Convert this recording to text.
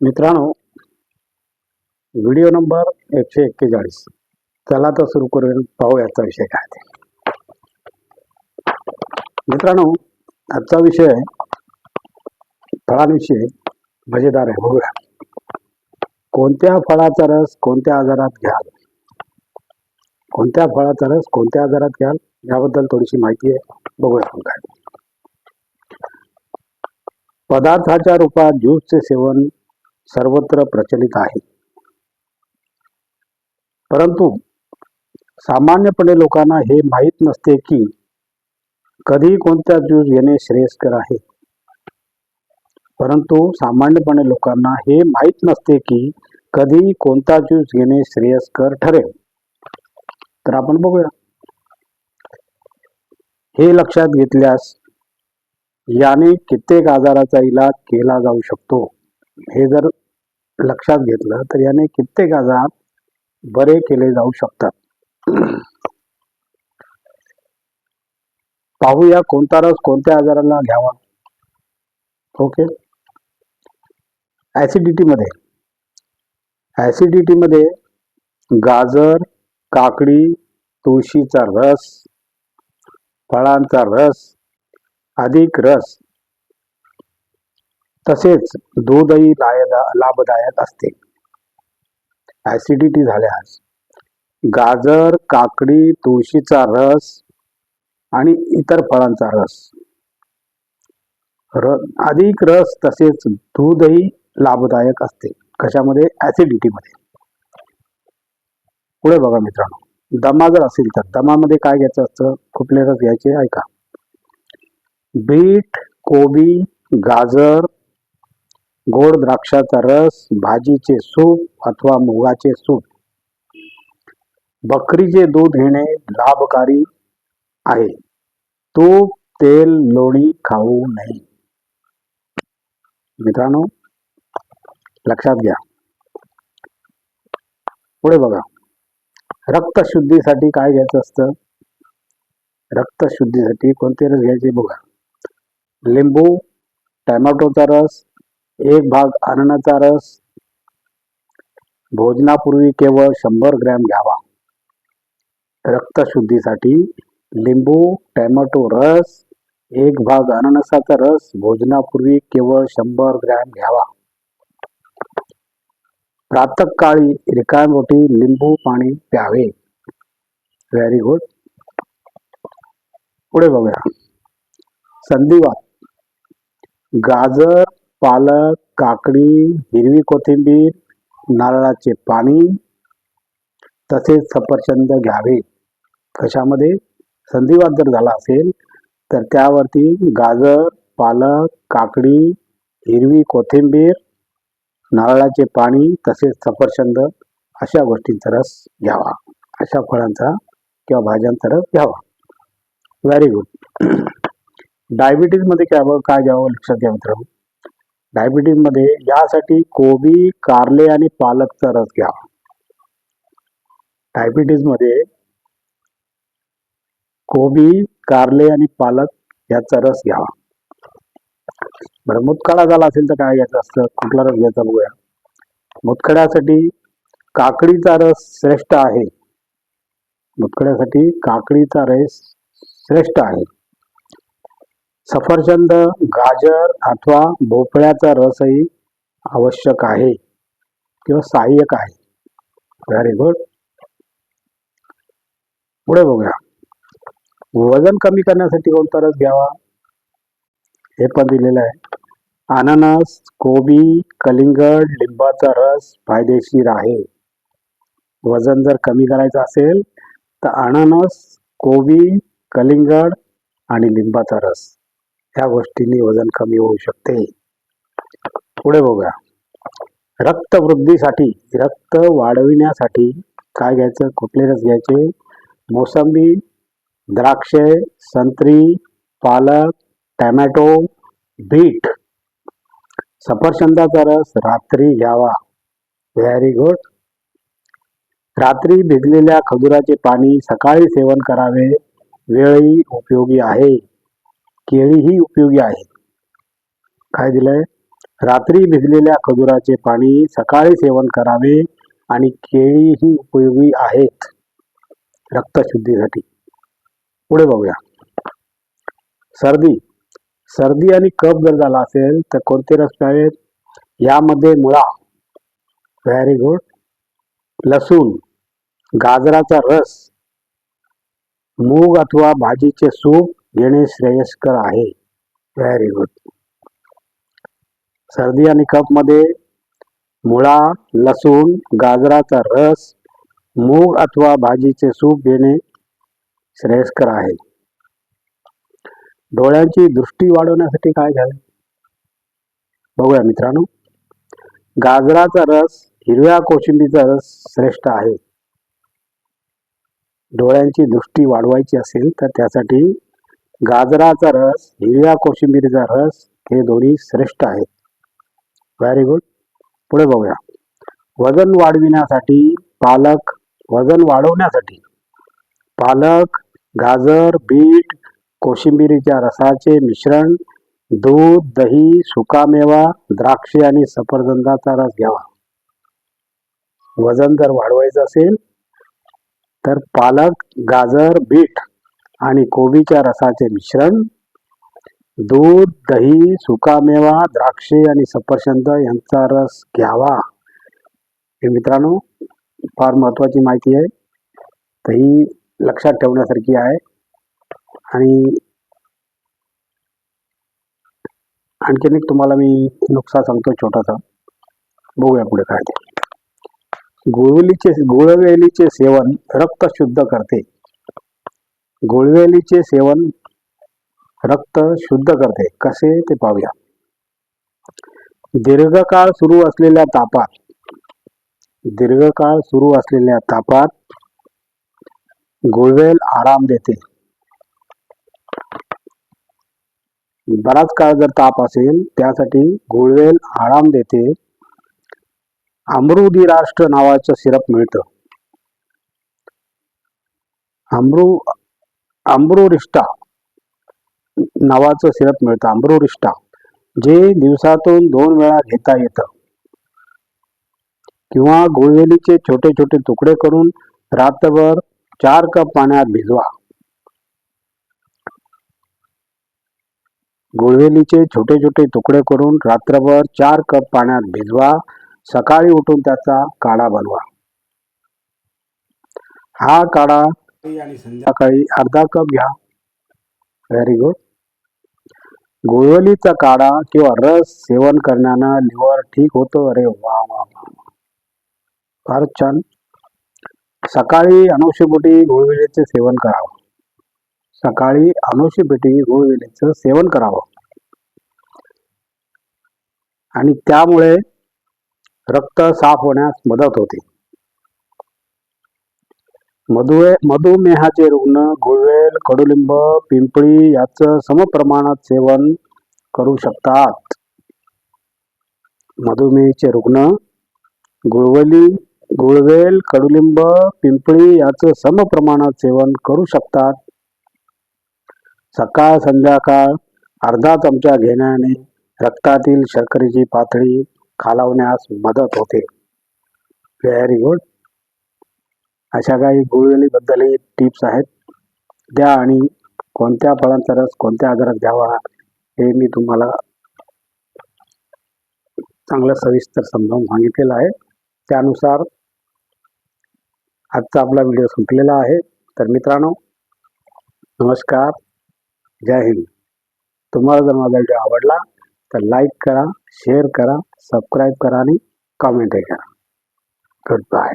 मित्रांनो video number एकशे एक्केचाळीस. चला तर सुरू करून पाहू याचा विषय काय ते मित्रांनो आजचा विषय फळांविषयी मजेदार आहे बघूया. कोणत्या फळाचा रस कोणत्या आजारात घ्याल? कोणत्या फळाचा रस कोणत्या आजारात घ्याल? याबद्दल थोडीशी माहिती आहे बघूया आपण काय. पदार्थाच्या रूपात ज्यूसचे सेवन सर्वत्र प्रचलित आहे. परंतु सामान्यपणे लोकांना हे माहीत नसते की कधी कोणता ज्यूस घेणे श्रेयस्कर आहे. परंतु सामान्यपणे लोकांना हे माहीत नसते की कधी कोणता ज्यूस घेणे श्रेयस्कर ठरेल. तर आपण बघूया. हे लक्षात घेतल्यास याने कित्येक आजाराचा इलाज केला जाऊ शकतो. हे जर लक्षात घेतलं तर याने कित्येक आजार बरे केले जाऊ शकतात. पाहूया कोणता रस कोणत्या आजाराला घ्यावा. ओके? ऍसिडिटी मध्ये. ऍसिडिटी मध्ये गाजर काकडी तुळशीचा रस फळांचा रस अधिक रस तसेच दूधही लायदा लाभदायक असते. ऍसिडिटी झाल्यास गाजर काकडी तुळशीचा रस आणि इतर फळांचा रस. र अधिक रस तसेच दूधही लाभदायक असते. कशामध्ये? ऍसिडिटीमध्ये पुढे बघा मित्रांनो. दमा जर असेल तर दमामध्ये काय घ्यायचं असतं? कुठले रस घ्यायचे? ऐका. बीट कोबी गाजर गोड द्राक्षाचा रस भाजीचे सूप अथवा मुगाचे सूप. बकरीचे दूध घेणे लाभकारी आहे. तूप तेल लोणी खाऊ नये. मित्रांनो लक्षात घ्या. पुढे बघा. रक्तशुद्धीसाठी काय घ्यायचं असतं? रक्तशुद्धीसाठी कोणते रस घ्यायचे? बघा. लिंबू टॅमॅटोचा रस एक भाग अन्नाचा रस. भोजनापूर्वी केवळ शंभर ग्रॅम घ्यावा. रक्तशुद्धीसाठी लिंबू टॅमॅटो रस एक भाग अननसाचा रस. भोजनापूर्वी केवळ शंभर ग्रॅम घ्यावा. प्रातःकाळी रिकामपोटी लिंबू पाणी प्यावे. व्हेरी गुड पुढे बघूया. संधिवात. गाजर पालक काकडी हिरवी कोथिंबीर नारळाचे पाणी तसेच सफरचंद घ्यावे. कशामध्ये? संधिवात जर झाला असेल तर त्यावरती गाजर पालक काकडी हिरवी कोथिंबीर नारळाचे पाणी तसेच सफरचंद अशा गोष्टींचा रस घ्यावा. अशा फळांचा किंवा भाज्यांचा रस घ्यावा. व्हेरी गुड डायबिटीजमध्ये काय काय घ्यावं? लक्षात घ्या मित्रांनो. डायबिटीजमध्ये यासाठी कोबी कारले आणि पालकचा रस घ्यावा डायबिटीजमध्ये कोबी कारले आणि पालक याचा रस घ्यावा बरं मुतखडा झाला असेल तर काय घ्यायचं असतं? कुठला रस घ्यायचा बघूया. मुतखड्यासाठी काकडीचा रस श्रेष्ठ आहे. मुतखड्यासाठी काकडीचा रस श्रेष्ठ आहे. सफरचंद गाजर अथवा भोपळ्याचा रसही आवश्यक आहे किंवा सहाय्यक आहे. व्हेरी गुड पुढे बघूया. वजन कमी करण्यासाठी कोणता रस घ्यावा? हे पण दिलेलं आहे. अननस कोबी कलिंगड लिंबाचा रस फायदेशीर आहे. वजन जर कमी करायचं असेल तर अननस कोबी कलिंगड आणि लिंबाचा रस. त्या गोष्टींनी वजन कमी होऊ शकते. पुढे बघूया. रक्तवृद्धीसाठी रक्त वाढविण्यासाठी काय घ्यायचं? कुठले रस घ्यायचे? मोसंबी द्राक्षे संत्री पालक टॅमॅटो बीट. सफरचंदाचा रस रात्री घ्यावा. Very good. रात्री भिजलेल्या खजुराचे पाणी सकाळी सेवन करावे. वेळही उपयोगी आहे. केळीही उपयोगी आहे काय दिलंय? रात्री भिजलेल्या खजुराचे पाणी सकाळी सेवन करावे आणि केळीही उपयोगी आहेत. रक्तशुद्धीसाठी. पुढे बघूया. सर्दी. सर्दी आणि कफ जर झाला असेल तर कोणते रस प्यावेत यामध्ये मुळा. व्हेरी गुड लसूण. गाजराचा रस. मूग अथवा भाजीचे सूप. घेणे श्रेयस्कर आहे. व्हेरी गुड सर्दी आणि कपमध्ये मुळा लसूण गाजराचा रस मूग अथवा भाजीचे सूप घेणे श्रेयस्कर आहे. डोळ्यांची दृष्टी वाढवण्यासाठी काय घ्यावे? बघूया मित्रांनो. गाजराचा रस हिरव्या कोशिंबीचा रस श्रेष्ठ आहे. डोळ्यांची दृष्टी वाढवायची असेल तर त्यासाठी गाजराचा रस हिरव्या कोशिंबिरीचा रस हे दोन्ही श्रेष्ठ आहेत. व्हेरी गुड पुढे बघूया. वजन वाढविण्यासाठी पालक वजन वाढवण्यासाठी पालक गाजर बीट कोशिंबिरीच्या रसाचे मिश्रण दूध दही सुकामेवा द्राक्षे आणि सफरचंदाचा रस घ्यावा. वजन जर वाढवायचं असेल तर पालक गाजर बीट आणि कोबीच्या रसाचे मिश्रण दूध दही सुकामेवा द्राक्षे आणि सफरचंद यांचा रस घ्यावा. हे मित्रांनो फार महत्वाची माहिती आहे. तर ही लक्षात ठेवण्यासारखी आहे. आणि आणखीन एक तुम्हाला मी नुकसान सांगतो छोटासा. बघूया पुढे काय ते गुळवेलीचे गुळवेलीचे सेवन रक्त शुद्ध करते. गुळवेलीचे सेवन रक्त शुद्ध करते. कसे ते पाहूया. दीर्घकाळ सुरू असलेल्या तापात दीर्घकाळ सुरू असलेल्या तापात गुळवेल आराम देते. बराच काळ जर ताप असेल त्यासाठी गुळवेल आराम देते. अमृदी राष्ट्र नावाचं सिरप मिळतं. अमृ अमृरिष्टा नावाचं सिरप मिळतं अमृरिष्टा जे दिवसातून दोन वेळा घेता येतं. किंवा गुळवेलीचे छोटे छोटे तुकडे करून रात्रभर चार कप पाण्यात भिजवा. गुळवेलीचे छोटे छोटे तुकडे करून रात्रभर चार कप पाण्यात भिजवा सकाळी उठून त्याचा काढा बनवा. हा काढा आणि संध्याकाळी अर्धा कप घ्या. व्हेरी गुड गुळवलीचा काढा किंवा रस सेवन करण्यानं लिव्हर ठीक होतं. अरे वा वा वा फारच छान. सकाळी अनुष्यपोटी गुळवेलीचे सेवन करावं. सकाळी अनुष्यपेटी गोळवेलीचं सेवन करावं. आणि त्यामुळे रक्त साफ होण्यास मदत होते. मधुवे मधुमेहाचे रुग्ण गुळवेल कडुलिंब पिंपळी याचं समप्रमाणात सेवन करू शकतात. मधुमेहाचे रुग्ण गुळवली गुळवेल कडुलिंब पिंपळी याचं समप्रमाणात सेवन करू शकतात. सकाळ संध्याकाळ अर्धा चमचा घेण्याने रक्तातील शर्करेची पातळी खालावण्यास मदत होते. व्हेरी गुड अशा काही गुळवेलीबद्दलही टिप्स आहेत. द्या आणि कोणत्या फळांचा रस कोणत्या आजारात घ्यावा हे मी तुम्हाला चांगलं सविस्तर समजावून सांगितलेलं आहे. त्यानुसार आजचा आपला व्हिडिओ संपलेला आहे. तर मित्रांनो नमस्कार. जय हिंद. तुम्हाला जर माझा व्हिडिओ आवडला तर लाईक करा शेअर करा सबस्क्राईब करा आणि कॉमेंटही करा. Good bye